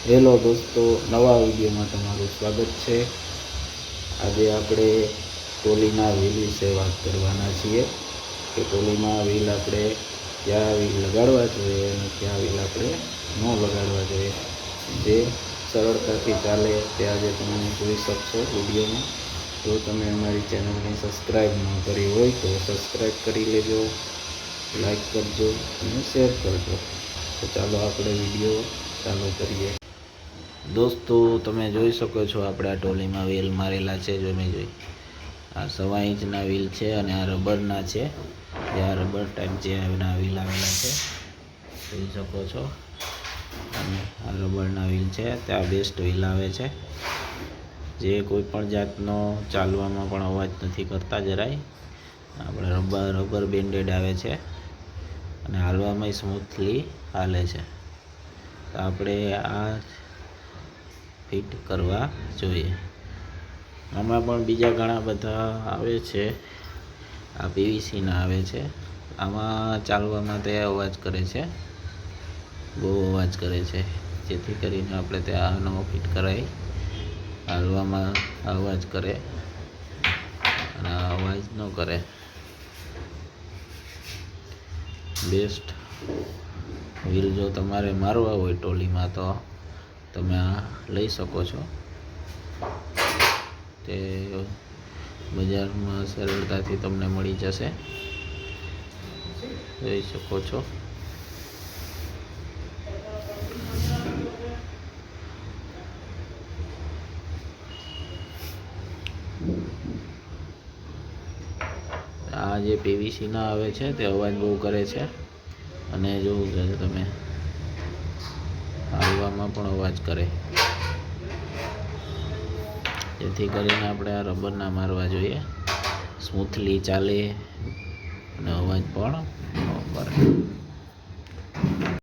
Hello દોસ્તો, નવા વિડીયોમાં તમારું સ્વાગત છે. આજે આપણે ટોલીના વ્હીલ વિશે વાત કરવાના છીએ. કે ટોલીમાં વ્હીલ આપણે ક્યાં વ્હીલ લગાડવા જોઈએ અને ક્યાં વ્હીલ આપણે ન લગાડવા જોઈએ. જે સરળતાથી ચાલે તે આજે તમે જોઈ શકશો વિડીયોમાં. જો તમે અમારી ચેનલને સબસ્ક્રાઈબ ન કરી હોય તો સબસ્ક્રાઈબ કરી લેજો, લાઈક કરજો અને શેર કરજો. તો ચાલો આપણે વીડિયો ચાલુ કરીએ. દોસ્તો, તમે જોઈ શકો છો આપણે આ ટોલીમાં વ્હીલ મારેલા છે, જો મેં જોઈ. આ સવા ઇંચના વ્હીલ છે અને આ રબરના છે. જે આ રબર ટાઈપ જે એના વ્હીલ આવેલા છે, જોઈ શકો છો. અને આ રબરના વ્હીલ છે, ત્યાં બેસ્ટ વ્હીલ આવે છે. જે કોઈ પણ જાતનો ચાલવામાં પણ અવાજ નથી કરતા જરાય. આપણે રબર રબર બેન્ડેડ આવે છે અને હાલવામાં સ્મૂથલી હાલે છે. તો આપણે આ ફિટ કરવા જોઈએ. આમાં પણ બીજા ઘણા બધા આવે છે. આ પીવીસીના આવે છે. આમાં ચાલવામાં તે અવાજ કરે છે. બહુ અવાજ કરે છે. જેથી કરીને આપણે ત્યાં નવો ફિટ કરાવી હાલવામાં અવાજ કરે અને અવાજ ન કરે. બેસ્ટ વ્હીલ જો તમારે મારવા હોય ટોલીમાં તો તમે આ લઈ શકો છો. તે બજારમાં સરળતાથી તમને મળી જશે. જોઈ શકો છો. આ જે પીવીસીના આવે છે, તે અવાજ બહુ કરે છે. અને જોવું છે તમે હાલવામાં પણ અવાજ કરે. જેથી કરીને આપણે આ રબરના મારવા જોઈએ. સ્મૂથલી ચાલે અને અવાજ પણ